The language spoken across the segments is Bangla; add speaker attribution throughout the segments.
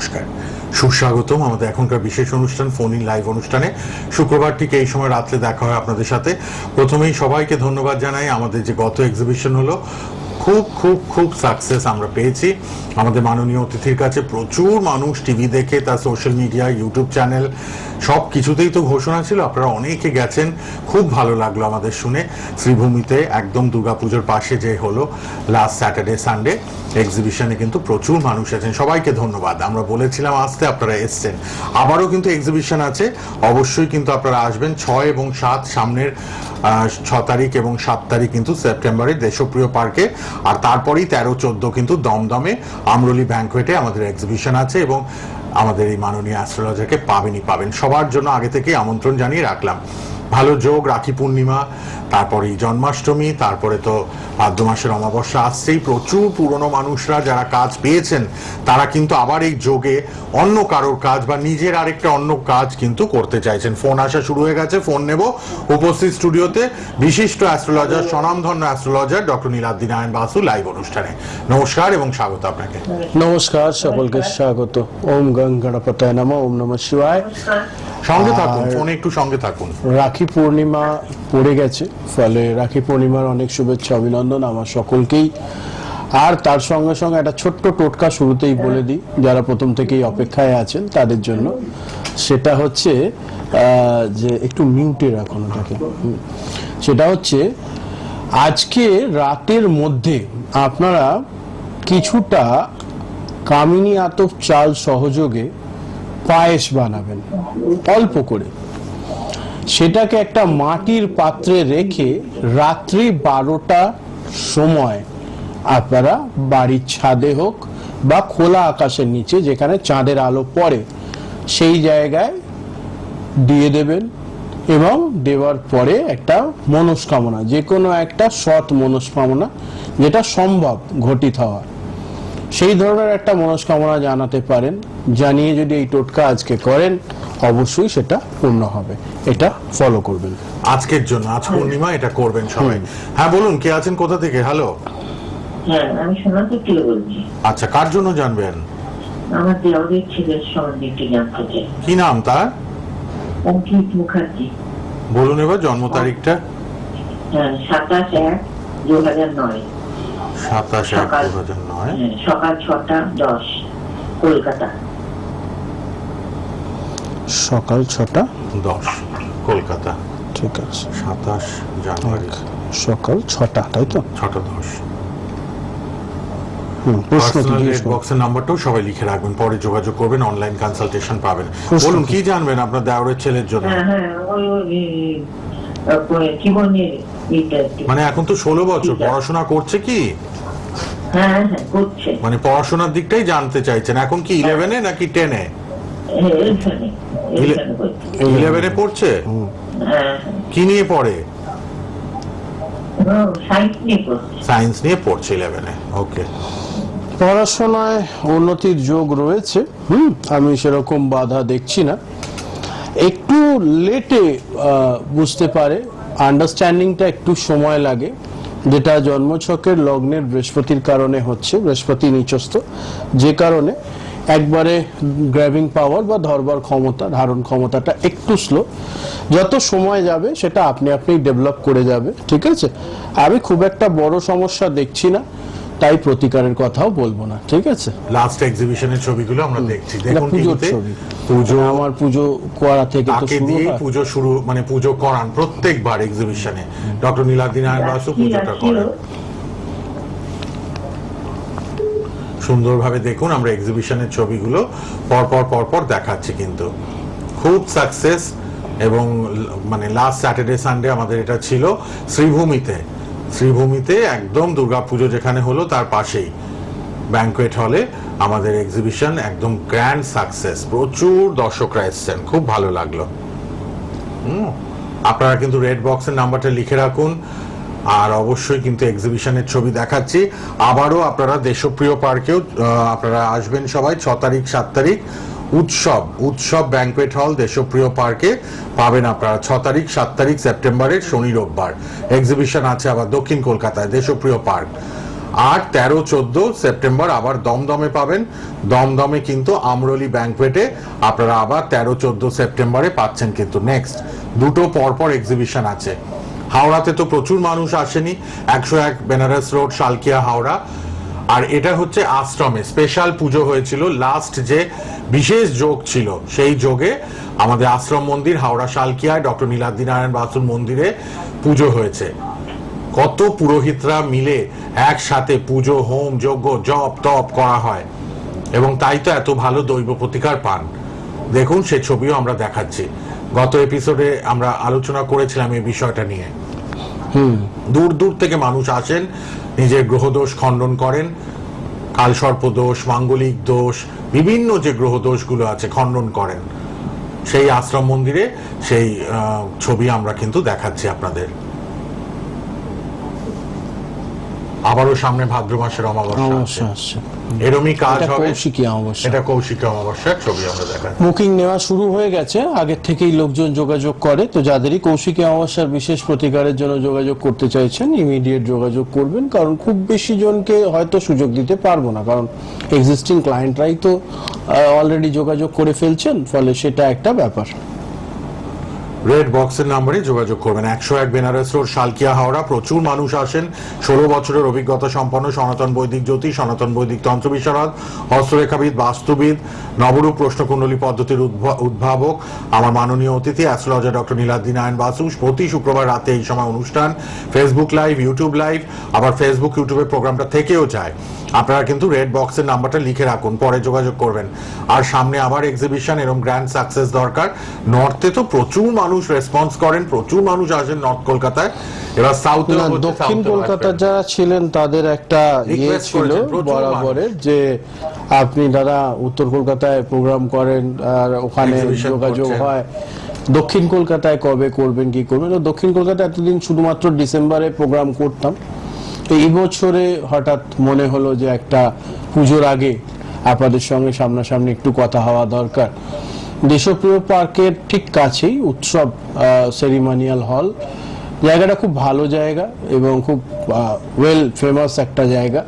Speaker 1: নমস্কার। সুস্বাগতম আমাদের এখনকার বিশেষ অনুষ্ঠান, ফোন ইন লাইভ অনুষ্ঠানে। শুক্রবার ঠিক এই সময় রাত্রে দেখা হয় আপনাদের সাথে। প্রথমেই সবাইকে ধন্যবাদ জানাই। আমাদের যে গত এক্সিবিশন হলো খুব খুব খুব সাকসেস আমরা পেয়েছি। আমাদের মাননীয় অতিথির কাছে প্রচুর মানুষ টিভি দেখে, তার সোশ্যাল মিডিয়া ইউটিউব চ্যানেল সব কিছুতেই তো ঘোষণা ছিল। আপনারা অনেকে গেছেন, খুব ভালো লাগল আমাদের শুনে। শ্রীভূমিতে একদম দুর্গাপুজোর পাশে যে হলো লাস্ট স্যাটারডে সানডে এক্সিবিশনে কিন্তু প্রচুর মানুষ আছেন। সবাইকে ধন্যবাদ। আমরা বলেছিলাম, আসতে আপনারা এসছেন। আবারও কিন্তু এক্সিবিশন আছে। অবশ্যই কিন্তু আপনারা আসবেন। ছয় এবং সাত সামনের ছ তারিখ এবং সাত তারিখ কিন্তু সেপ্টেম্বরে দেশপ্রিয় পার্কে। আর তারপরেই তেরো, চোদ্দ কিন্তু দমদমে আমরলি ব্যাংকুয়েটে আমাদের এক্সিবিশন আছে এবং আমাদের এই মাননীয় অ্যাস্ট্রোলজারকে পাবেনই পাবেন। সবার জন্য আগে থেকে আমন্ত্রণ জানিয়ে রাখলাম। ভালো যোগ, রাখি পূর্ণিমা তারপরে জন্মাষ্টমী তারপরে তো ভাদ্র মাসের অমাবস্যা আসছেই। প্রচুর পুরনো মানুষরা যারা কাজ পেয়েছেন তারা কিন্তু আবার এই যোগে অন্য কারোর কাজ বা নিজের আরেকটা অন্য কাজ কিন্তু করতে চাইছেন। ফোন আসা শুরু হয়ে গেছে ফোন নেব। উপস্থিত স্টুডিওতে বিশিষ্ট অ্যাস্ট্রোলজার স্বনামধন্য astrologer doctor Niladri Narayan Basu live অনুষ্ঠানে। নমস্কার এবং স্বাগত আপনাকে।
Speaker 2: নমস্কার সকলকে স্বাগত। ওম গং গণপতায় নম ওম নম শিবায়।
Speaker 1: সঙ্গে থাকুন ফোনে একটু সঙ্গে থাকুন।
Speaker 2: রাখি পূর্ণিমা পড়ে গেছে। ফলে রাখি পূর্ণিমার অনেক শুভেচ্ছা, অভিনন্দন আমার সকলকেই। আর তার সঙ্গে সঙ্গে একটা ছোট্ট টোটকা শুরুতেই বলে দিই, যারা প্রথম থেকেই অপেক্ষায় আছেন তাদের জন্য। সেটা হচ্ছে যে একটু মিউটে রাখুন ওটাকে। সেটা হচ্ছে, আজকে রাতের মধ্যে আপনারা কিছুটা কামিনী আতপ চাল সহযোগে পায়েস বানাবেন। অল্প করে। সেটাকে একটা মাটির পাত্রে রেখে রাত্রি বারোটা সময় আপনারা বাড়ির ছাদে হোক বা খোলা আকাশের নিচে যেখানে চাঁদের আলো পড়ে, সেই জায়গায় দিয়ে দেবেন এবং দেওয়ার পরে একটা মনস্কামনা যে কোনো একটা সৎ মনস্কামনা যেটা সম্ভব ঘটিত হওয়া সেই ধরনের একটা মনস্কামনা জানাতে পারেন, জানিয়ে যদি এই টোটকা আজকে করেন অবশ্যই সেটা পূর্ণ হবে। এটা ফলো করবেন।
Speaker 1: আজকের জন্য আজ পূর্ণিমা এটা করবেন সবাই। হ্যাঁ বলুন কে আছেন কোথা থেকে? হ্যালো
Speaker 3: হ্যাঁ আমি সোনাতে থেকে বলছি।
Speaker 1: আচ্ছা কার জন্য জানবেন?
Speaker 3: আমার দেওয়ারের ছেলের সম্বন্ধে একটু জানতে চাই।
Speaker 1: কি নাম তার?
Speaker 3: অঙ্কিত মুখার্জি।
Speaker 1: বলুন এবার জন্ম তারিখটা।
Speaker 3: হ্যাঁ সাতাশ এক দু হাজার নয়।
Speaker 1: সাতাশ এক দু হাজার নয়।
Speaker 3: হ্যাঁ, সকাল ছটা দশ কলকাতা।
Speaker 2: সকাল ছটা।
Speaker 1: দশ কলকাতা।
Speaker 2: ঠিক আছে।
Speaker 1: সাতাশ জানুয়ারি।
Speaker 2: সকাল ছটা তাই তো?
Speaker 1: ছটা দশ? বক্সের নাম্বারটাও সবাই লিখে রাখবেন পরে যোগাযোগ করবেন অনলাইন কনসালটেশন পাবেন। বলুন
Speaker 2: কি?
Speaker 1: জানবেন আপনার দেওরের ছেলের জন্য?
Speaker 3: হ্যাঁ হ্যাঁ
Speaker 1: মানে এখন তো ষোলো বছর পড়াশোনা করছে কি?
Speaker 3: হ্যাঁ হ্যাঁ
Speaker 1: মানে পড়াশোনার দিকটাই জানতে চাইছেন। এখন কি ইলেভেনে নাকি টেনে ইলেভেনে পড়ছে? কি নিয়ে পড়ে? সায়েন্স নিয়ে পড়ছে ইলেভেনে ওকে
Speaker 2: পড়াশোনায় উন্নতির যোগ রয়েছে, হুম, আমি সেরকম বাধা দেখছি না। একটু লেটে বুঝতে পারে আন্ডারস্ট্যান্ডিংটা একটু সময় লাগে, যেটা জন্মছকের লগ্নের বৃহস্পতির কারণে হচ্ছে, বৃহস্পতি নিচস্থ, যে কারণে একবারে গ্র্যাভিং পাওয়ার বা ধরবার ক্ষমতা ধারণ ক্ষমতাটা একটু স্লো যত সময় যাবে সেটা আপনি আপনি ডেভেলপ করে যাবে ঠিক আছে? আমি খুব একটা বড় সমস্যা দেখছি না তাই প্রতিকারের কথাও বলব না ঠিক আছে?
Speaker 1: লাস্ট এক্সিবিশনের ছবিগুলো আমরা দেখছি। দেখুন
Speaker 2: পুজোর ছবি।
Speaker 1: পুজো
Speaker 2: আমার পুজো করা থেকে তো শুরু হয়।
Speaker 1: পুজো শুরু মানে পুজো করান প্রত্যেকবার এক্সিবিশনে ডক্টর নীলাদ্রি নারায়ণ বাসু পুজোটা করেন। সুন্দরভাবে দেখুন আমরা এক্সিবিশনের ছবিগুলো পরপর পরপর দেখাচ্ছি কিন্তু। খুব সাকসেস এবং মানে লাস্ট স্যাটারডে সানডে আমাদের এটা ছিল শ্রীভূমিতে। শ্রীভূমিতে একদম দুর্গাপুজো যেখানে হলো তার পাশেই। ব্যাংকোয়েট হলে আমাদের এক্সিবিশন একদম গ্র্যান্ড সাকসেস প্রচুর দর্শকরা এসছেন খুব ভালো লাগল। হুম, আপনারা কিন্তু রেড বক্সের নাম্বারটা লিখে রাখুন। আর অবশ্যই কিন্তু এক্সিবিশনের ছবি দেখাচ্ছি। আবারও আপনারা দেশপ্রিয় পার্কেও আপনারা আসবেন সবাই, ছ তারিখ, সাত তারিখ, উৎসব উৎসব ব্যাংকোয়েট হল দেশপ্রিয় পার্কে পাবেন আপনারা। ছ তারিখ, সাত তারিখ সেপ্টেম্বরের শনি রোববার। এক্সিবিশন আছে আবার দক্ষিণ কলকাতায়, দেশপ্রিয় পার্ক। আর তেরো, চোদ্দ সেপ্টেম্বর আবার দমদমে পাবেন। দমদমে কিন্তু আমরলি ব্যাংকোয়েটে আপনারা আবার তেরো, চোদ্দ সেপ্টেম্বরে পাচ্ছেন কিন্তু নেক্সট দুটো পরপর এক্সিবিশন আছে। হাওড়াতে তো প্রচুর মানুষ আসেনি। একশো এক বেনারস রোড, শালকিয়া, হাওড়া। আর এটা হচ্ছে আশ্রমে। স্পেশাল পুজো হয়েছিল। লাস্ট যে বিশেষ যোগ ছিল, সেই যোগে আমাদের আশ্রম মন্দির, হাওড়া শালকিয়ায় ডক্টর নীলাদ্রি নারায়ণ বাসুর মন্দিরে পুজো হয়েছে। কত পুরোহিতরা মিলে একসাথে পুজো, হোম, যজ্ঞ, জপ, তপ করা হয়। এবং তাই তো এত ভালো দৈব প্রতিকার পান। দেখুন সে ছবিও আমরা দেখাচ্ছি। গত এপিসোডে আমরা আলোচনা করেছিলাম এই বিষয়টা নিয়ে। দূর দূর থেকে মানুষ আসেন নিজের গ্রহদোষ খণ্ডন করেন কালসর্প দোষ মাঙ্গলিক দোষ বিভিন্ন যে গ্রহ দোষগুলো আছে খণ্ডন করেন। সেই আশ্রম মন্দিরে সেই ছবি আমরা কিন্তু দেখাচ্ছি আপনাদের। আবারও সামনে ভাদ্র মাসের অমাবস্যা এরমই কাজ হবে।
Speaker 2: কৌশিকী অমাবস্যা।
Speaker 1: এটা কৌশিকী অমাবস্যার ছবি আমরা দেখাচ্ছি।
Speaker 2: বুকিং নেওয়া শুরু হয়ে গেছে আগের থেকেই লোকজন যোগাযোগ করে। তো যাদেরই কৌশিকী অমাবস্যার বিশেষ প্রতিকারের জন্য যোগাযোগ করতে চাইছেন ইমিডিয়েট যোগাযোগ করবেন কারণ খুব বেশি জনকে হয়তো সুযোগ দিতে পারব না। কারণ এক্সিস্টিং ক্লায়েন্টরাই তো অলরেডি যোগাযোগ করে ফেলছেন ফলে সেটা একটা ব্যাপার।
Speaker 1: রেড বক্সের নাম্বারে যোগাযোগ করবেন। একশো এক বেনারস রোড, শালকিয়া, হাওড়া। প্রচুর মানুষ আসেন। ষোলো বছরের অভিজ্ঞতা সম্পন্ন সনাতন বৈদিক জ্যোতিষ সনাতন বৈদিক তন্ত্র বিশারদ হস্তরেখাবিদ বাস্তুবিদ, নবরূপ প্রশ্নকুণ্ডলী পদ্ধতির উদ্ভ- উদ্ভাবক, আমার মাননীয় অতিথি, অ্যাস্ট্রোলজার ডক্টর নীলাদ্রি নারায়ণ বাসু। প্রতি শুক্রবার রাতে এই সময় অনুষ্ঠান। ফেসবুক লাইভ ইউটিউব লাইভ আবার ফেসবুক ইউটিউবে প্রোগ্রামটা থেকেও যায়। আপনারা কিন্তু রেড বক্সের নাম্বারটা লিখে রাখুন পরে যোগাযোগ করবেন। আর সামনে আবার এক্সিবিশন এরকম গ্র্যান্ড সাকসেস দরকার। নর্থে তো প্রচুর মানুষ রেসপন্স করেন প্রচুর মানুষ আসেন নর্থ কলকাতায়। এবার সাউথে
Speaker 2: দক্ষিণ কলকাতার যারা ছিলেন তাদের একটা ইয়ে ছিল বরাবরের যে আপনি দাদা উত্তর কলকাতায় প্রোগ্রাম করেন আর ওখানে যোগাযোগ হয়। দক্ষিণ কলকাতায় কবে করবেন কি করবেন? তো দক্ষিণ কলকাতায় এতদিন শুধুমাত্র ডিসেম্বরে প্রোগ্রাম করতাম। তো এই বছরে হঠাৎ মনে হলো যে একটা পুজোর আগে আপনাদের সঙ্গে সামনাসামনি একটু কথা হওয়া দরকার। দেশপ্রিয় পার্কের ঠিক কাছেই উৎসব সেরিমোনিয়াল হল জায়গাটা খুব ভালো জায়গা এবং খুব ওয়েল ফেমাস একটা জায়গা।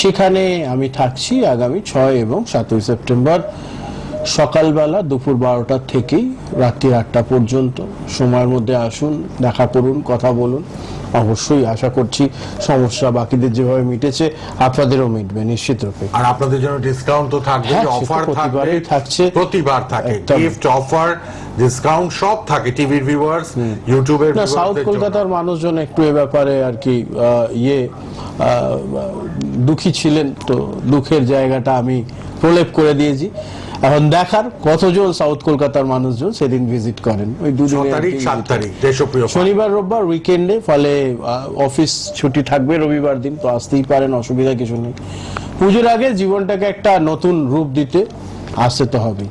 Speaker 2: সেখানে আমি থাকছি আগামী ছয় এবং সাতই সেপ্টেম্বর সকালবেলা দুপুর বারোটা থেকেই রাত্রি আটটা পর্যন্ত। সময়ের মধ্যে আসুন, দেখা করুন, কথা বলুন। অবশ্যই আশা করছি সমস্যা বাকিদের যেভাবে মিটেছে আপনাদেরও মিটবে নিশ্চিত রূপে
Speaker 1: আর আপনাদের জন্য ডিসকাউন্ট তো থাকবে
Speaker 2: হ্যাঁ,
Speaker 1: অফার থাকবে
Speaker 2: প্রতিবারই থাকছে।
Speaker 1: প্রতিবার থাকে। গিফট অফার ডিসকাউন্ট সব থাকে টিভির ভিউয়ার্স ইউটিউবের
Speaker 2: না সাউথ কলকাতার মানুষজন একটু এ ব্যাপারে আর কি ইয়ে দুঃখী ছিলেন তো দুঃখের জায়গাটা আমি প্রলেপ করে দিয়েছি এখন দেখার কতজন সাউথ কলকাতার মানুষজন সেদিন ভিজিট করেন? ওই
Speaker 1: ছ
Speaker 2: দুদিন
Speaker 1: তারিখ সাত তারিখ দেশপ্রিয়
Speaker 2: শনিবার রোববার উইকেন্ডে ফলে অফিস ছুটি থাকবে রবিবার দিন তো আসতেই পারেন অসুবিধা কিছু নেই। পুজোর আগে জীবনটাকে একটা নতুন রূপ দিতে আসতে তো হবেই।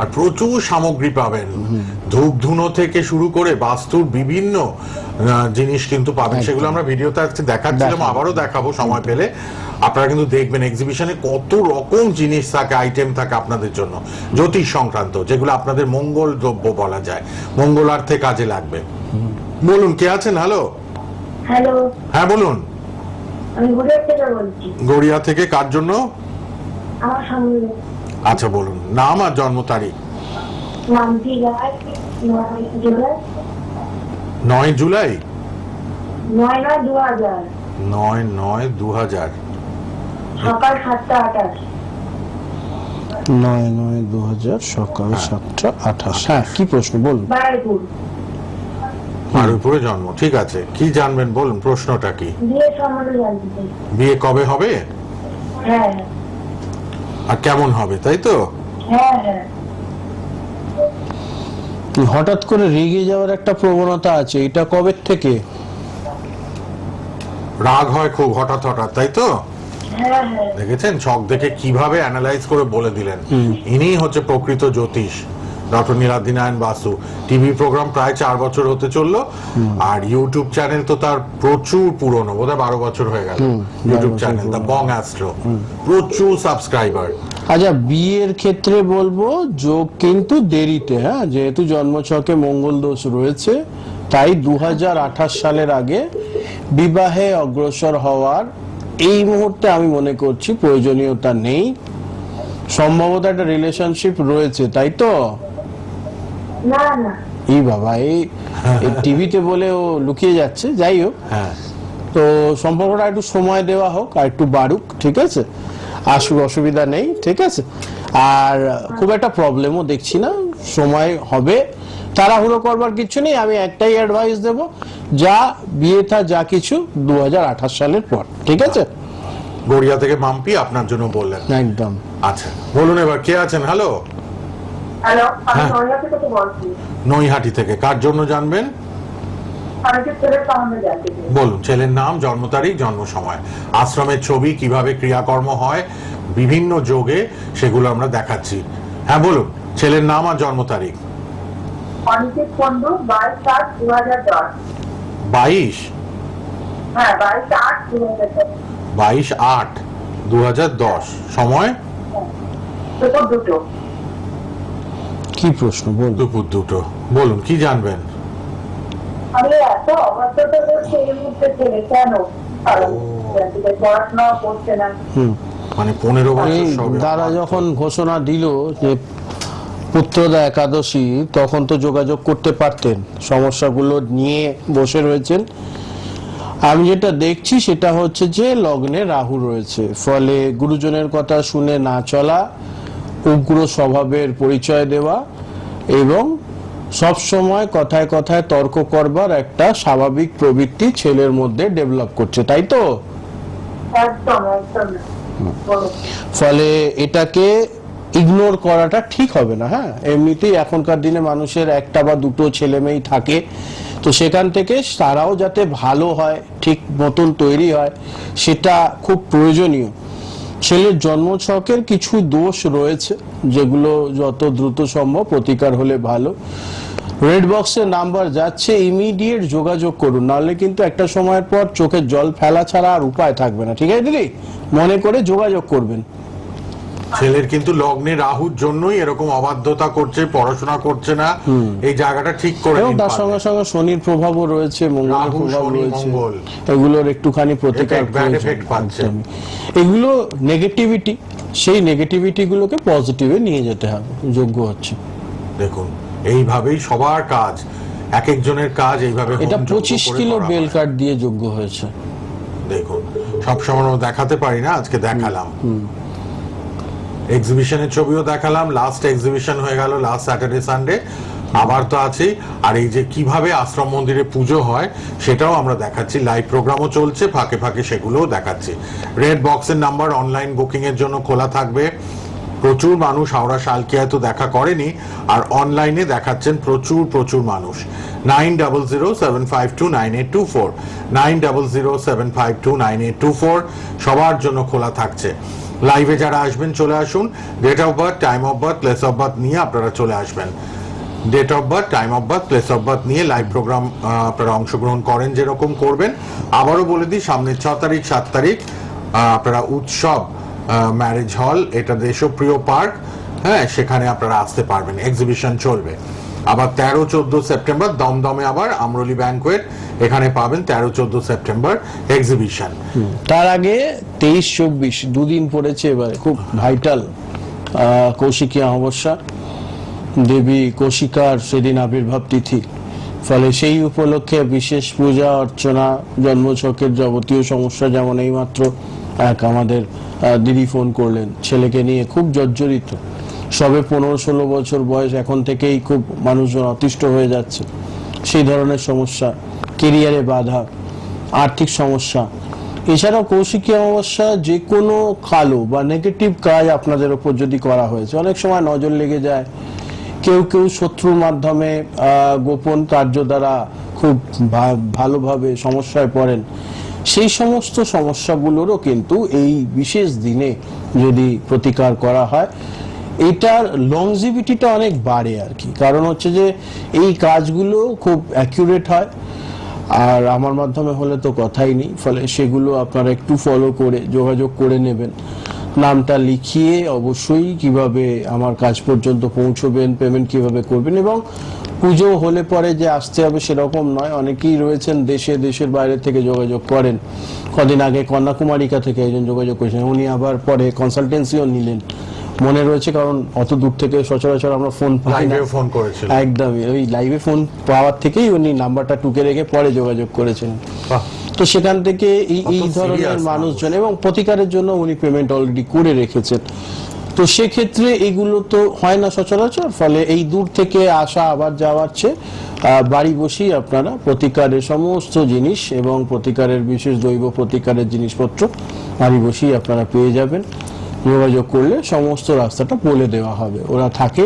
Speaker 1: আর প্রচুর সামগ্রী পাবেন। ধূপ ধুনো থেকে শুরু করে বাস্তুর বিভিন্ন জিনিস কিন্তু পাবেন। সেগুলো আমরা ভিডিওতে আজকে দেখাচ্ছিলাম। আবারও দেখাবো সময় পেলে। আপনারা কিন্তু দেখবেন এক্সিবিশনে কত রকম জিনিস থাকে আইটেম থাকে আপনাদের জন্য। জ্যোতিষ সংক্রান্ত যেগুলো আপনাদের মঙ্গল দ্রব্য বলা যায়। মঙ্গলার্থে কাজে লাগবে। বলুন কে আছেন? হ্যালো
Speaker 3: হ্যালো
Speaker 1: হ্যাঁ বলুন।
Speaker 3: আমি গুজরাট থেকে বলছি।
Speaker 1: গড়িয়া থেকে কার জন্য?
Speaker 3: আমার সামনে
Speaker 1: আচ্ছা বলুন। নাম আর জন্ম তারিখ?
Speaker 3: মান্তি রায়? নয় জুলাই।
Speaker 1: নয় জুলাই?
Speaker 3: নয় নয় দু হাজার।
Speaker 1: নয় নয় দু হাজার।
Speaker 2: নয় নয় দু হাজার সকাল সাতটা আঠাশ। হ্যাঁ কি প্রশ্ন? বলুন।
Speaker 1: মারুপুরে জন্ম ঠিক আছে। কি জানবেন বলুন প্রশ্নটা কি?
Speaker 3: বিয়ে
Speaker 1: কবে হবে?
Speaker 3: হ্যাঁ।
Speaker 1: আর কেমন হবে তাই তো?
Speaker 3: হ্যাঁ হ্যাঁ।
Speaker 2: হঠাৎ করে রেগে যাওয়ার একটা প্রবণতা আছে এটা কবে থেকে?
Speaker 1: রাগ হয় খুব হঠাৎ হঠাৎ তাই তো?
Speaker 3: হ্যাঁ হ্যাঁ
Speaker 1: দেখেছেন? ছক দেখে কীভাবে অ্যানালাইজ করে বলে দিলেন। ইনি হচ্ছে প্রকৃত জ্যোতিষ doctor Niladri Narayan Basu. TV program প্রায় চার বছর হতে চলল আর ইউটিউব চ্যানেল তো তার প্রচুর পুরনো বোধহয় বারো বছর হয়ে গেল। ইউটিউব চ্যানেল
Speaker 2: পুরনো।
Speaker 1: বং অ্যাস্ট্রো প্রচুর সাবস্ক্রাইবার
Speaker 2: আচ্ছা বিয়ের ক্ষেত্রে বলব যোগ কিন্তু দেরিতে হ্যাঁ? যেহেতু জন্মছকে মঙ্গল দোষ রয়েছে তাই দু হাজার আঠাশ সালের আগে বিবাহে অগ্রসর হওয়ার এই মুহূর্তে আমি মনে করছি প্রয়োজনীয়তা নেই। সম্ভবত একটা রিলেশনশিপ রয়েছে তাই তো?
Speaker 3: না না।
Speaker 2: এই বাবা এই টিভিতে বলে ও লুকিয়ে যাচ্ছে যাই হোক।
Speaker 1: হ্যাঁ।
Speaker 2: তো সম্পর্কটা একটু সময় দেওয়া হোক আর একটু বাড়ুক ঠিক আছে? আসুক অসুবিধা নেই ঠিক আছে? আর খুব একটা প্রবলেমও দেখছি না সময় হবে। তাড়াহুড়ো করবার কিছু নেই আমি একটাই অ্যাডভাইস দেব যা বিয়েটা যা কিছু দু হাজার আঠাশ সালের পর ঠিক আছে?
Speaker 1: গড়িয়া থেকে মাম্পি আপনার জন্য বললেন।
Speaker 2: একদম।
Speaker 1: আচ্ছা বলুন এবার কে আছেন? হ্যালো
Speaker 3: হ্যালো
Speaker 1: হ্যাঁ।
Speaker 3: নৈহাটি থেকে
Speaker 1: কার জন্য জানবেন? বলুন ছেলের নাম জন্ম তারিখ জন্ম সময়। আশ্রমের ছবি কীভাবে ক্রিয়াকর্ম হয় বিভিন্ন যোগে সেগুলো আমরা দেখাচ্ছি। হ্যাঁ বলুন ছেলের নাম আর জন্ম তারিখ।
Speaker 3: অনিকেত কুন্ডু বাইশ সাত দু হাজার দশ।
Speaker 1: বাইশ?
Speaker 3: হ্যাঁ বাইশ আট দু হাজার দশ।
Speaker 1: সময়?
Speaker 2: কি প্রশ্ন বল
Speaker 1: দুপুর দুটো। বলুন কি জানবেন?
Speaker 3: আমি এত অবাধ্যতা করছে এই মুহূর্তে ছেলে কেন? পড়াশোনা করছে না।
Speaker 1: মানে পনেরো বছর
Speaker 2: দাদা যখন ঘোষণা দিল যে পুত্রদা একাদশী তখন তো যোগাযোগ করতে পারতেন সমস্যাগুলো নিয়ে বসে রয়েছেন আমি যেটা দেখছি সেটা হচ্ছে যে লগ্নে রাহু রয়েছে ফলে গুরুজনের কথা শুনে না চলা উগ্র স্বভাবের পরিচয় দেওয়া এবং সব সময় কথায় কথায় তর্ক করবার একটা স্বাভাবিক প্রবৃত্তি ছেলের মধ্যে ডেভেলপ করছে তাই তো। ফলে এটাকে ইগনোর করাটা ঠিক হবে না হ্যাঁ? এমনিতেই এখনকার দিনে মানুষের একটা বা দুটো ছেলে মেয়েই থাকে, তো সেখান থেকে তারাও যাতে ভালো হয়, ঠিক মতন তৈরি হয়, সেটা খুব প্রয়োজনীয়। ছেলের জন্মছকের কিছু দোষ রয়েছে, যেগুলো যত দ্রুত সম্ভব প্রতিকার হলে ভালো। রেড বক্সের নাম্বার যাচ্ছে, ইমিডিয়েট যোগাযোগ করুন, নাহলে কিন্তু একটা সময়ের পর চোখের জল ফেলা ছাড়া আর উপায় থাকবে না, ঠিক আছে দিদি? মনে করে যোগাযোগ করবেন।
Speaker 1: ছেলের কিন্তু লগ্নে রাহুর জন্যই এরকম অবাধ্যতা করছে পড়াশোনা করছে না। এই জায়গাটা ঠিক করে
Speaker 2: তার সঙ্গে সঙ্গে শনির প্রভাবও রয়েছে মঙ্গলের প্রভাব রয়েছে। এগুলোর একটুখানি প্রতিকার। এগুলো নেগেটিভিটি সেই নেগেটিভিটি গুলোকে পজিটিভে নিয়ে যেতে হবে যোগ্য হচ্ছে।
Speaker 1: দেখুন এইভাবেই সবার কাজ এক একজনের কাজ এইভাবে
Speaker 2: এটা পঁচিশ কিলো। বেল কাঠ দিয়ে যোগ্য হয়েছে।
Speaker 1: দেখুন সব সময় আমরা দেখাতে পারি না আজকে দেখালাম। এক্সিবিশনের ছবিও দেখালাম। লাস্ট এক্সিবিশন হয়ে গেল লাস্ট স্যাটারডে সানডে আবার তো আছেই আর এই যে কীভাবে আশ্রম মন্দিরে পুজো হয়, সেটাও আমরা দেখাচ্ছি। লাইভ প্রোগ্রামও চলছে, ফাঁকে ফাঁকে সেগুলোও দেখাচ্ছি। রেড বক্সের নাম্বার অনলাইন বুকিং এর জন্য খোলা থাকবে। প্রচুর মানুষ, হাওড়া শালকিয়ায় তো দেখা করেনি, আর অনলাইনে দেখাচ্ছেন প্রচুর প্রচুর মানুষ। Nine double zero seven five two nine eight two four nine double zero seven five two nine eight two four সবার জন্য খোলা থাকছে। লাইভে যারা আসবেন, চলে আসুন। Date of birth time of birth place of birth নিয়ে আপনারা চলে আসবেন। Date of birth time of birth place of birth নিয়ে লাইভ প্রোগ্রাম আপনারা অংশগ্রহণ করেন যেরকম করবেন। আবারও বলে দিই সামনের ছ তারিখ, সাত তারিখ আপনারা উৎসব ম্যারেজ হল এটা দেশপ্রিয় পার্ক। হ্যাঁ সেখানে আপনারা আসতে পারবেন। এক্সিবিশন চলবে। আবার তেরো, চোদ্দ সেপ্টেম্বর, দমদমে আবার আমরলি ব্যাংকোয়েট এখানে পাবেন তেরো, চোদ্দ সেপ্টেম্বর এক্সিবিশন
Speaker 2: তার আগে তেইশ, চব্বিশ, দুদিন পড়েছে এবারে, খুব ভাইটাল কৌশিকী অমাবস্যা। দেবী কৌশিকার সেদিন আবির্ভাব তিথি। ফলে সেই উপলক্ষে বিশেষ পূজা, অর্চনা জন্মছকের যাবতীয় সমস্যা যেমন এইমাত্র এক আমাদের দিদি ফোন করলেন। ছেলেকে নিয়ে খুব জর্জরিত। সবে পনেরো, ষোলো বছর বয়স এখন থেকেই খুব মানুষজন অতিষ্ঠ হয়ে যাচ্ছে। সেই ধরনের সমস্যা, কেরিয়ারে বাধা, আর্থিক সমস্যা। এছাড়াও কৌশিকী অমাবস্যা যে কোনো কালো বা নেগেটিভ কাজ আপনাদের ওপর যদি করা হয়েছে, অনেক সময় নজর লেগে যায়। কেউ কেউ শত্রুর মাধ্যমে গোপন কার্য দ্বারা খুব ভালোভাবে সমস্যায় পড়েন। সেই সমস্ত সমস্যাগুলোরও কিন্তু এই বিশেষ দিনে যদি প্রতিকার করা হয় এটার লংজিভিটিটা অনেক বাড়ে আর কি। কারণ হচ্ছে যে, এই কাজগুলো খুব অ্যাকিউরেট হয়। আর আমার মাধ্যমে হলে তো কথাই নেই। ফলে সেগুলো আপনারা একটু ফলো করে যোগাযোগ করে নেবেন। নামটা লিখিয়ে অবশ্যই কীভাবে আমার কাজ পর্যন্ত পৌঁছবেন পেমেন্ট কীভাবে করবেন এবং পুজো হলে পরে যে আসতে হবে সেরকম নয়। অনেকেই রয়েছেন দেশে, দেশের বাইরে থেকে যোগাযোগ করেন। কদিন আগে কন্যাকুমারিকা থেকে একজন যোগাযোগ করেছেন। উনি আবার পরে কনসালটেন্সিও নিলেন। মনে রয়েছে কারণ অত দূর থেকে সচরাচর আমরা ফোন পাই না।
Speaker 1: ফোন করেছিল
Speaker 2: একদমই ওই লাইভে ফোন পাওয়ার থেকেই উনি নাম্বারটা টুকে রেখে পরে যোগাযোগ করেছেন। তো সেখান থেকে এই এই ধরনের মানুষজন এবং প্রতিকারের জন্য উনি পেমেন্ট অলরেডি করে রেখেছেন। তো সেক্ষেত্রে এগুলো তো হয় না সচরাচর ফলে এই দূর থেকে আসা আবার যাওয়ার চেয়ে আহ, বাড়ি বসেই আপনারা প্রতিকারের সমস্ত জিনিস এবং প্রতিকারের বিশেষ দৈব প্রতিকারের জিনিসপত্র বাড়ি বসেই আপনারা পেয়ে যাবেন। যোগাযোগ করলে সমস্ত রাস্তাটা বলে দেওয়া হবে। ওরা থাকে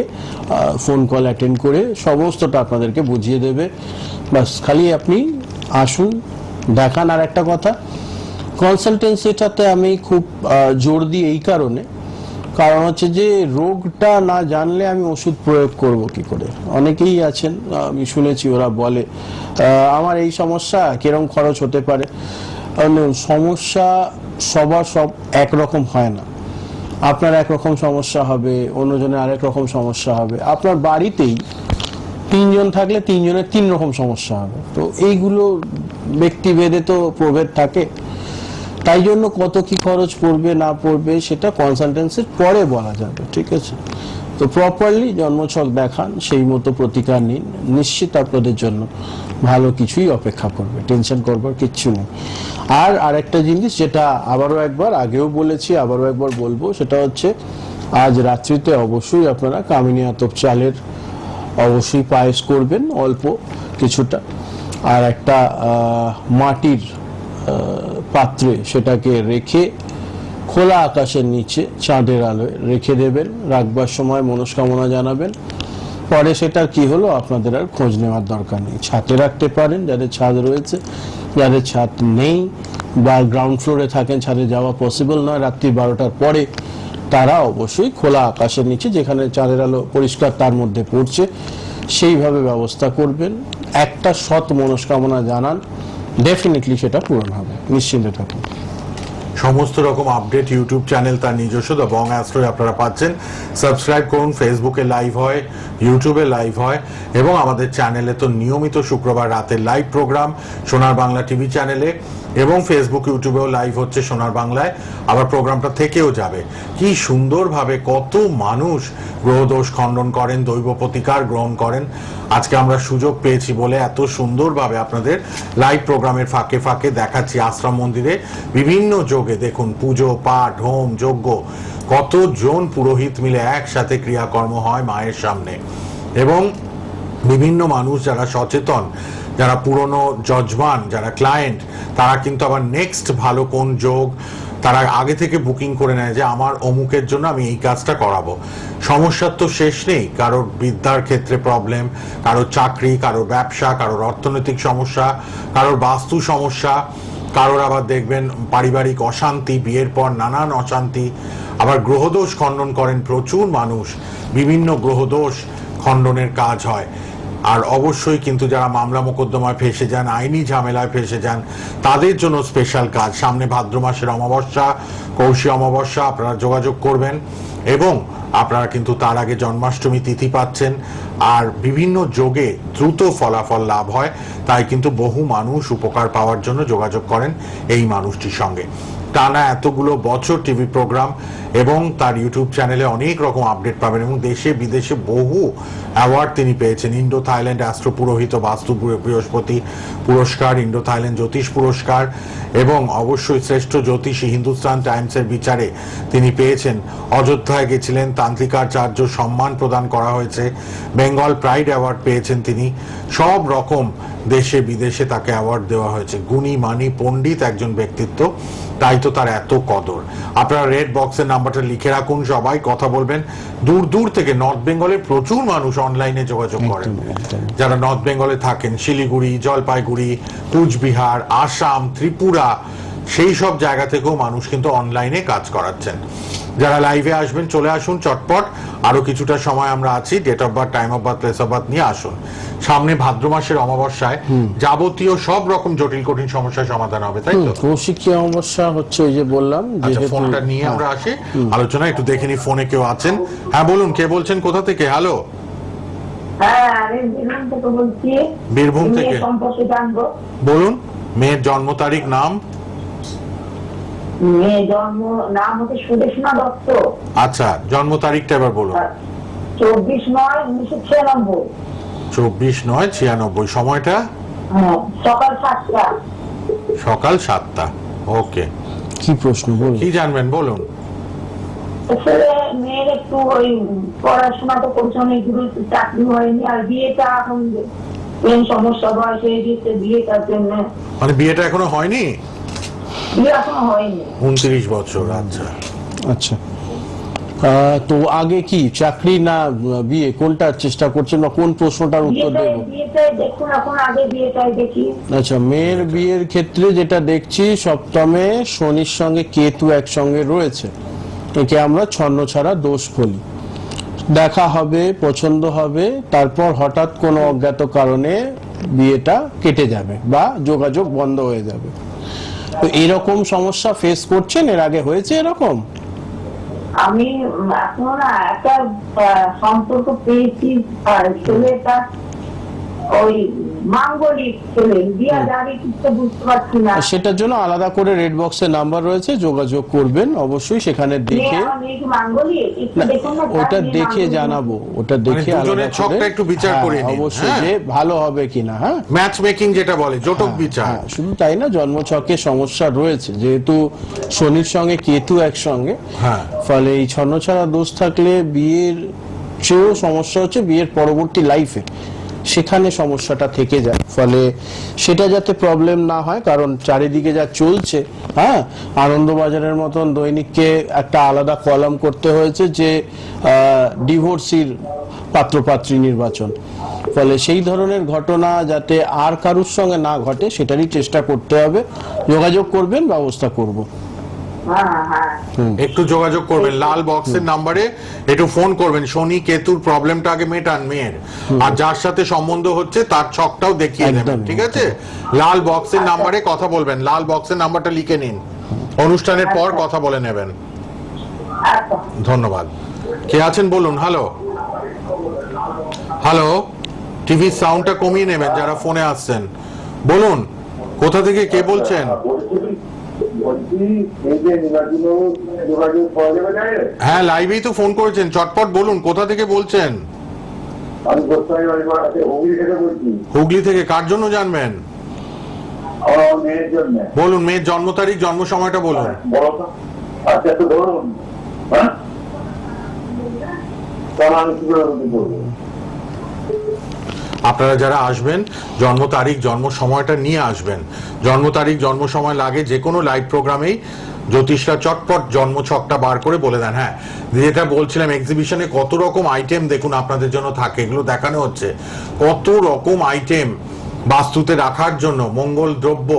Speaker 2: ফোন কল অ্যাটেন্ড করে সমস্তটা আপনাদেরকে বুঝিয়ে দেবে। বাস, খালি আপনি আসুন, দেখান আর একটা কথা। কনসালটেন্সিটাতে আমি খুব জোর দিই এই কারণে। কারণ হচ্ছে যে, রোগটা না জানলে আমি ওষুধ প্রয়োগ করব কি করে? অনেকেই আছেন, আমি শুনেছি ওরা বলে আমার এই সমস্যা কিরম খরচ হতে পারে? সমস্যা সবার সব একরকম হয় না। আপনার একরকম সমস্যা হবে, অন্যজনের আরেক রকম সমস্যা হবে। আপনার বাড়িতেই তিনজন থাকলে তিনজনের তিন রকম সমস্যা হবে। তো এইগুলো ব্যক্তিভেদে তো প্রভেদ থাকে। তাই জন্য কত কি খরচ পড়বে, না পড়বে, সেটা কনসালটেন্সির পরে বলা যাবে, ঠিক আছে? তো প্রপারলি জন্মছক দেখান, সেই মতো প্রতিকার নিন। নিশ্চিত আপনাদের জন্য ভালো কিছুই অপেক্ষা করবে, টেনশন করবার কিচ্ছু নেই। আর আরেকটা জিনিস যেটা আবারও একবার আগেও বলেছি, আবারও একবার বলব, সেটা হচ্ছে আজ রাত্রিতে অবশ্যই আপনারা কামিনী আতপ চালের অবশ্যই পায়েস করবেন, অল্প কিছুটা। আর একটা মাটির পাত্রে সেটাকে রেখে খোলা আকাশের নিচে চাঁদের আলোয় রেখে দেবেন, রাখবার সময় মনস্কামনা জানাবেন। পরে সেটা কি হলো আপনাদের আর খোঁজ নেওয়ার দরকার নেই। ছাদে রাখতে পারেন যাদের ছাদ রয়েছে, যাদের ছাদ নেই বা গ্রাউন্ড ফ্লোরে থাকেন, ছাদে যাওয়া পসিবল নয়। রাত্রি বারোটার পরে তারা অবশ্যই খোলা আকাশের নিচে, যেখানে চাঁদের আলো পরিষ্কার তার মধ্যে পড়ছে, সেইভাবে ব্যবস্থা করবেন। একটা সৎ মনস্কামনা জানান ডেফিনেটলি সেটা পূরণ হবে। নিশ্চিন্তে থাকুন।
Speaker 1: সমস্ত রকম আপডেট ইউটিউব চ্যানেল তার নিজস্ব দ্য বং অ্যাস্ট্রোয় আপনারা পাচ্ছেন। সাবস্ক্রাইব করুন ফেসবুকে লাইভ হয় ইউটিউবে লাইভ হয়, এবং আমাদের চ্যানেলে তো নিয়মিত শুক্রবার রাতে লাইভ প্রোগ্রাম সোনার বাংলা টিভি চ্যানেলে এবং ফেসবুক ইউটিউবেও লাইভ হচ্ছে সোনার বাংলায়। আবার প্রোগ্রামটা থেকেও যাবে। কি সুন্দরভাবে কত মানুষ গ্রহদোষ খণ্ডন করেন, দৈব প্রতিকার গ্রহণ করেন। আজকে আমরা সুযোগ পেয়েছি বলে এত সুন্দরভাবে আপনাদের লাইভ প্রোগ্রামের ফাঁকে ফাঁকে দেখাচ্ছি আশ্রম মন্দিরে। বিভিন্ন যোগে দেখুন, পুজো, পাঠ, হোম, যজ্ঞ। কতজন পুরোহিত মিলে একসাথে ক্রিয়াকর্ম হয় মায়ের সামনে। এবং বিভিন্ন মানুষ যারা সচেতন যারা পুরনো জজমান যারা ক্লায়েন্ট তারা কিন্তু আবার নেক্সট ভালো কোন যোগ, তারা আগে থেকে বুকিং করে নেয় যে আমার অমুকের জন্য আমি এই কাজটা করাবো। সমস্যার তো শেষ নেই। কারোর বিদ্যার ক্ষেত্রে প্রবলেম কারোর চাকরি কারোর ব্যবসা, কারোর অর্থনৈতিক সমস্যা, কারোর বাস্তু সমস্যা, কারোর আবার দেখবেন পারিবারিক অশান্তি, বিয়ের পর নানান অশান্তি, আবার গ্রহদোষ খণ্ডন করেন প্রচুর মানুষ। বিভিন্ন গ্রহদোষ খণ্ডনের কাজ হয়। আর অবশ্যই কিন্তু যারা মামলা মোকদ্দমায় ফেসে যান, আইনি ঝামেলায় ফেসে যান, তাদের জন্য স্পেশাল কাজ। সামনে ভাদ্র মাসের অমাবস্যা, কৌশী অমাবস্যা, আপনারা যোগাযোগ করবেন এবং আপনারা কিন্তু তার আগে জন্মাষ্টমী তিথি পাচ্ছেন। আর বিভিন্ন যোগে দ্রুত ফলাফল লাভ হয়, তাই কিন্তু বহু মানুষ উপকার পাওয়ার জন্য যোগাযোগ করেন এই মানুষটির সঙ্গে। টানা এতগুলো বছর টিভি প্রোগ্রাম এবং তার ইউটিউব চ্যানেলে অনেক রকম আপডেট পাবেন এবং দেশে বিদেশে বহু অ্যাওয়ার্ড তিনি পেয়েছেন। ইন্ডো থাইল্যান্ড অ্যাস্ট্রো পুরোহিত বাস্তু বৃহস্পতি পুরস্কার ইন্ডো থাইল্যান্ড জ্যোতিষ পুরস্কার এবং অবশ্যই শ্রেষ্ঠ জ্যোতিষী হিন্দুস্তান টাইমসের বিচারে তিনি পেয়েছেন। অযোধ্যায় গেছিলেন তান্ত্রিকাচার্য সম্মান প্রদান করা হয়েছে বেঙ্গল প্রাইড অ্যাওয়ার্ড পেয়েছেন তিনি। সব রকম দেশে বিদেশে তাকে অ্যাওয়ার্ড দেওয়া হয়েছে। গুণী মানি পণ্ডিত একজন ব্যক্তিত্ব। তাই তো তার এত কদর। আপনারা রেড বক্সের নাম্বারটা লিখে রাখুন সবাই কথা বলবেন। দূর দূর থেকে নর্থ বেঙ্গলের প্রচুর মানুষ অনলাইনে যোগাযোগ করেন। যারা নর্থ বেঙ্গলে থাকেন শিলিগুড়ি জলপাইগুড়ি কুচবিহার আসাম ত্রিপুরা সেই সব জায়গা থেকেও মানুষ কিন্তু অনলাইনে কাজ করাচ্ছেন। যারা লাইভে আসবেন চলে আসুন চটপট। আরও কিছুটা সময় আমরা আছি date of birth time of birth place of birth নিয়ে আসুন। সামনে ভাদ্র মাসের অমাবস্যায় যাবতীয় সব রকম জটিল কঠিন সমস্যার সমাধান হবে তাই তো?
Speaker 2: কৌশিক কি সমস্যা হচ্ছে ওই যে বললাম
Speaker 1: আচ্ছা ফোনটা নিয়ে
Speaker 2: হ্যাঁ,
Speaker 1: আমরা আসি আলোচনা একটু দেখে নি ফোনে কেউ আছেন। হ্যাঁ বলুন কে বলছেন কোথা থেকে? হ্যালো
Speaker 3: হ্যাঁ বীরভূম থেকে
Speaker 1: বলুন মেয়ের জন্ম তারিখ নাম?
Speaker 3: মেয়ে জন্ম নাম হচ্ছে সুদেশনা দত্ত।
Speaker 1: আচ্ছা জন্ম তারিখটা এবার বলুন
Speaker 3: চব্বিশ নয় উনিশশো ছিয়ানব্বই।
Speaker 1: চব্বিশ নয় ছিয়ানব্বই সময়টা?
Speaker 3: হ্যাঁ সকাল সাতটা।
Speaker 1: সকাল সাতটা ওকে।
Speaker 2: কি প্রশ্ন বলুন।
Speaker 1: কি জানবেন বলুন।
Speaker 3: মেয়ের একটু ওই পড়াশোনা তো করছে একটু চাকরি হয়নি আর বিয়েটা এখন সমস্যা বয়স হয়ে গেছে বিয়েটার জন্য।
Speaker 1: মানে বিয়েটা এখনও হয়নি? উনত্রিশ বছর আচ্ছা।
Speaker 2: আচ্ছা। আহ, তো আগে কি চাকরি না বিয়ে? কোনটা চেষ্টা করছেন বা কোন প্রশ্নটার উত্তর দেব?
Speaker 3: বিয়েটাই দেখুন এখন আগে বিয়েটাই দেখি।
Speaker 2: আচ্ছা মেয়ের বিয়ের ক্ষেত্রে যেটা দেখছি সপ্তমে শনির সঙ্গে কেতু একসঙ্গে রয়েছে। একে আমরা ছন্ন ছাড়া দোষ বলি। দেখা হবে পছন্দ হবে তারপর হঠাৎ কোনো অজ্ঞাত কারণে বিয়েটা কেটে যাবে বা যোগাযোগ বন্ধ হয়ে যাবে। তো এরকম সমস্যা ফেস করছেন? এর আগে হয়েছে এরকম?
Speaker 3: আমি এখন একটা সম্পর্ক পেয়েছি ছেলেটা ওই মাঙ্গলিক ছেলে বিয়া যাবে কিছু বুঝতে পারছি না।
Speaker 2: সেটার জন্য আলাদা করে রেড বক্সের নাম্বার রয়েছে যোগাযোগ করবেন অবশ্যই সেখানে দেখে। ওটা দেখে জানাব ওটা দেখে
Speaker 1: মানে
Speaker 2: আলাদা
Speaker 1: ছকটা একটু বিচার
Speaker 2: হ্যাঁ,
Speaker 1: করে নিন,
Speaker 2: অবশ্যই
Speaker 1: হ্যাঁ?
Speaker 2: যে ভালো হবে কিনা হ্যাঁ?
Speaker 1: ম্যাচ মেকিং যেটা বলে জটক বিচার।
Speaker 2: হ্যাঁ, শুধু তাই না জন্মছকে সমস্যা রয়েছে। যেহেতু শনির সঙ্গে কেতু একসঙ্গে
Speaker 1: হ্যাঁ।
Speaker 2: ফলে এই ছন্ন ছাড়া দোষ থাকলে বিয়ের চেয়েও সমস্যা হচ্ছে বিয়ের পরবর্তী লাইফে সেখানে সমস্যাটা থেকে যায়। ফলে সেটা যাতে প্রবলেম না হয়, কারণ চারিদিকে যা চলছে হ্যাঁ আনন্দবাজারের মতন দৈনিককে একটা আলাদা কলাম করতে হয়েছে যে ডিভোর্সির পাত্রপাত্রী নির্বাচন। ফলে সেই ধরনের ঘটনা যাতে আর কারুর সঙ্গে না ঘটে, সেটারই চেষ্টা করতে হবে। যোগাযোগ করবেন, ব্যবস্থা করব।
Speaker 1: একটু যোগাযোগ করবেন লাল বক্সের নাম্বারে একটু ফোন করবেন। শনি কেতুর প্রবলেমটা আগে মেটান মেয়ের। আর যার সাথে সম্বন্ধ হচ্ছে তার ছকটাও দেখিয়ে দেবেন
Speaker 2: একদম,
Speaker 1: ঠিক আছে? লাল বক্সের নাম্বারে কথা বলবেন লাল বক্সের নাম্বারটা লিখে নিন। অনুষ্ঠানের পর কথা বলে নেবেন।
Speaker 3: আচ্ছা।
Speaker 1: ধন্যবাদ। কে আছেন বলুন? হ্যালো হ্যালো টিভির সাউন্ডটা কমিয়ে নেবেন যারা ফোনে আসছেন। বলুন কোথা থেকে কে বলছেন? হ্যাঁ লাইভেই তো ফোন করেছেন। চটপট বলুন কোথা থেকে বলছেন?
Speaker 4: আমি হুগলি থেকে বলছি।
Speaker 1: হুগলি থেকে কার জন্য জানবেন? বলুন মেয়ের জন্ম তারিখ জন্ম সময়টা বলুন।
Speaker 4: বলো তো। আচ্ছা ধরুন। হ্যাঁ? আমি কি করে
Speaker 1: আপনারা যারা আসবেন, জন্ম তারিখ, জন্ম সময়টা নিয়ে আসবেন। জন্ম তারিখ, জন্ম সময় লাগে যে কোনো লাইভ প্রোগ্রামেই জ্যোতিষরা চটপট জন্ম ছকটা বার করে বলে দেন। হ্যাঁ যেটা বলছিলাম এক্সিবিশনে কত রকম আইটেম দেখুন আপনাদের জন্য থাকে, এগুলো দেখানো হচ্ছে। কত রকম আইটেম বাস্তুতে রাখার জন্য মঙ্গল দ্রব্য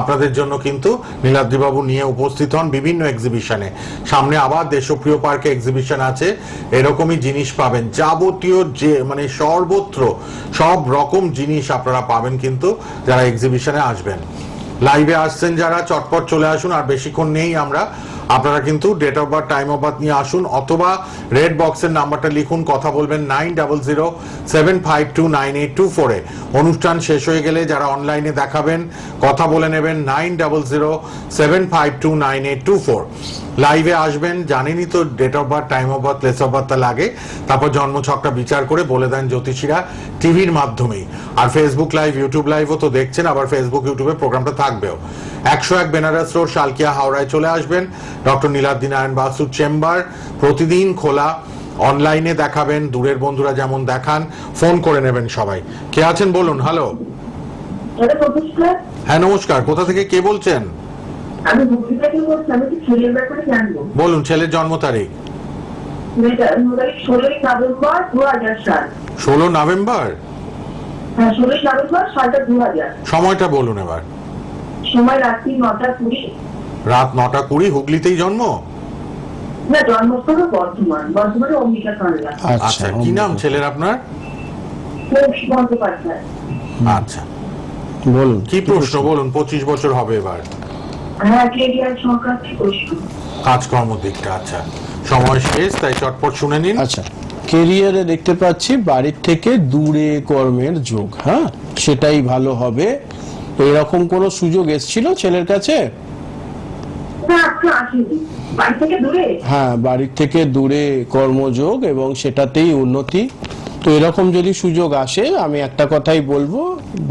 Speaker 1: আপনাদের জন্য কিন্তু নীলাদ্রিবাবু নিয়ে উপস্থিত হন বিভিন্ন এক্সিবিশনে সামনে আবার দেশপ্রিয় পার্কে এক্সিবিশন আছে, এরকমই জিনিস পাবেন। যাবতীয় যে মানে সর্বত্র সব রকম জিনিস আপনারা পাবেন কিন্তু যারা এক্সিবিশনে আসবেন। লাইভে আসছেন যারা, চটপট চলে আসুন, আর বেশিক্ষণ নেই আমরা। আপনারা কিন্তু date of birth time of birth নিয়ে আসুন, অথবা রেড বক্সের নাম্বারটা লিখুন, কথা বলবেন nine double zero seven five two nine eight two ফোরে অনুষ্ঠান শেষ হয়ে গেলে যারা অনলাইনে দেখাবেন, কথা বলে নেবেন nine double zero seven five two nine eight two four লাইভে আসবেন, জানেনই তো date of birth time of birth place of birth লাগে। তারপর জন্মছকটা বিচার করে বলে দেন জ্যোতিষীরা টিভির মাধ্যমেই। আর ফেসবুক লাইভ ইউটিউব লাইভও তো দেখছেন, আবার ফেসবুক ইউটিউবে প্রোগ্রামটা থাকবেও। একশো এক বেনারস রোড শালকিয়া হাওড়ায় চলে আসবেন। ডক্টর নীলাদ্রি নারায়ণ বাসুর চেম্বার। প্রতিদিন খোলা। অনলাইনে দেখাবেন। দূরের বন্ধুরা যেমন দেখান ফোন করে নেবেন সবাই। কে আছেন বলুন? হ্যালো। হ্যাঁ নমস্কার। কোথা থেকে কে বলছেন? বলুন ছেলের জন্ম তারিখ। ষোলো নভেম্বর?
Speaker 3: হ্যাঁ
Speaker 1: সময়টা বলুন এবার।
Speaker 3: সময় রাত্রি নটা কুড়ি।
Speaker 1: রাত নটা কুড়ি হুগলিতেই জন্ম?
Speaker 3: না জন্মস্থান বর্ধমান। বর্ধমানে অম্বিকা কান্লা
Speaker 1: আচ্ছা কি নাম ছেলের আপনার?
Speaker 3: পৌষ বন্দ্যোপাধ্যায়।
Speaker 1: আচ্ছা।
Speaker 2: বলুন
Speaker 1: কি প্রশ্ন বলুন পঁচিশ বছর হবে এবার।
Speaker 3: হ্যাঁ কেরিয়ার সংক্রান্ত প্রশ্ন।
Speaker 1: কাজকর্ম দিকটা আচ্ছা। সময় শেষ তাই চটপট শুনে নিন।
Speaker 2: আচ্ছা কেরিয়ারে দেখতে পাচ্ছি বাড়ির থেকে দূরে কর্মের যোগ হ্যাঁ? সেটাই ভালো হবে। এরকম কোনো সুযোগ এসছিল ছেলের কাছে? হ্যাঁ বাড়ির থেকে দূরে কর্মযোগ এবং সেটাতেই উন্নতি। তো এরকম যদি সুযোগ আসে আমি একটা কথাই বলব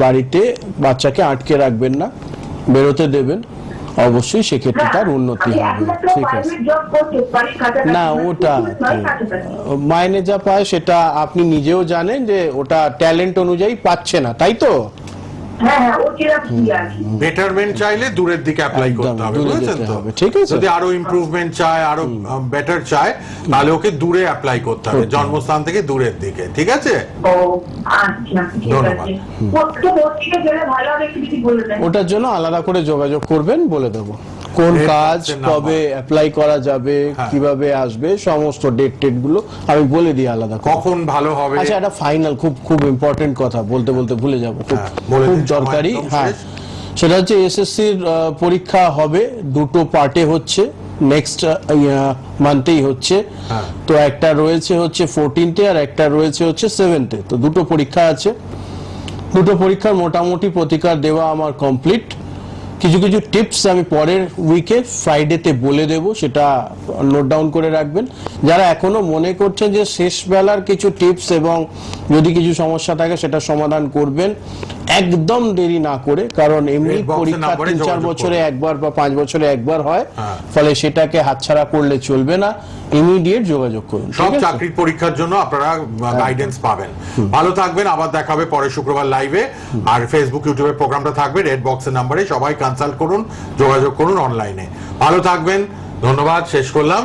Speaker 2: বাড়িতে বাচ্চাকে আটকে রাখবেন না বেরোতে দেবেন। অবশ্যই সেক্ষেত্রে তার উন্নতি হবে। ঠিক আছে। না ওটা মাইনে যা পায় সেটা আপনি নিজেও জানেন যে ওটা ট্যালেন্ট অনুযায়ী পাচ্ছে না তাই তো?
Speaker 1: বেটারমেন্ট চাইলে দূরের দিকে অ্যাপ্লাই করতে হবে বুঝেছেন তো
Speaker 2: ঠিক আছে।
Speaker 1: যদি আরও ইমপ্রুভমেন্ট চায় আরও বেটার চায় তাহলে ওকে দূরে অ্যাপ্লাই করতে হবে জন্মস্থান থেকে দূরের দিকে ঠিক আছে
Speaker 3: ও আচ্ছা ঠিক
Speaker 1: ধন্যবাদ।
Speaker 2: ওটার জন্য আলাদা করে যোগাযোগ করবেন বলে দেবো কোন কাজ। কবে অ্যাপ্লাই করা যাবে
Speaker 1: হ্যাঁ।
Speaker 2: কীভাবে আসবে সমস্ত ডেট টেটগুলো আমি বলে দিই আলাদা
Speaker 1: কখন ভালো হবে?
Speaker 2: আচ্ছা এটা ফাইনাল খুব খুব ইম্পর্টেন্ট কথা বলতে বলতে ভুলে যাব। খুব
Speaker 1: হ্যাঁ,
Speaker 2: দরকারি হ্যাঁ। সেটা হচ্ছে এসএসসির পরীক্ষা হবে দুটো পার্টে হচ্ছে নেক্সট মান্থেই হচ্ছে।
Speaker 1: হ্যাঁ।
Speaker 2: তো একটা রয়েছে হচ্ছে ফোরটিনতে আর একটা রয়েছে হচ্ছে সেভেন্থে তো দুটো পরীক্ষা আছে। দুটো পরীক্ষার মোটামুটি প্রতিকার দেওয়া আমার কমপ্লিট কিছু কিছু টিপস আমি পরের উইকে ফ্রাইডেতে বলে দেব সেটা নোট ডাউন করে রাখবেন। যারা এখনও মনে করছেন যে শেষ বেলার কিছু টিপস এবং যদি কিছু সমস্যা থাকে সেটা সমাধান করবেন। একদম দেরি না করে কারণ এমনি পরীক্ষা তিন চার বছরে একবার বা পাঁচ বছরে একবার হয়।
Speaker 1: হ্যাঁ।
Speaker 2: ফলে সেটাকে হাতছাড়া করলে চলবে না। ইমিডিয়েট যোগাযোগ করুন
Speaker 1: সব চাকরির পরীক্ষার জন্য আপনারা গাইডেন্স পাবেন। ভালো থাকবেন আবার দেখা হবে পরের শুক্রবার লাইভে আর ফেসবুক ইউটিউবে প্রোগ্রামটা থাকবে রেড বক্সের নাম্বারে সবাই কনসাল্ট করুন যোগাযোগ করুন অনলাইনে ভালো থাকবেন ধন্যবাদ শেষ করলাম।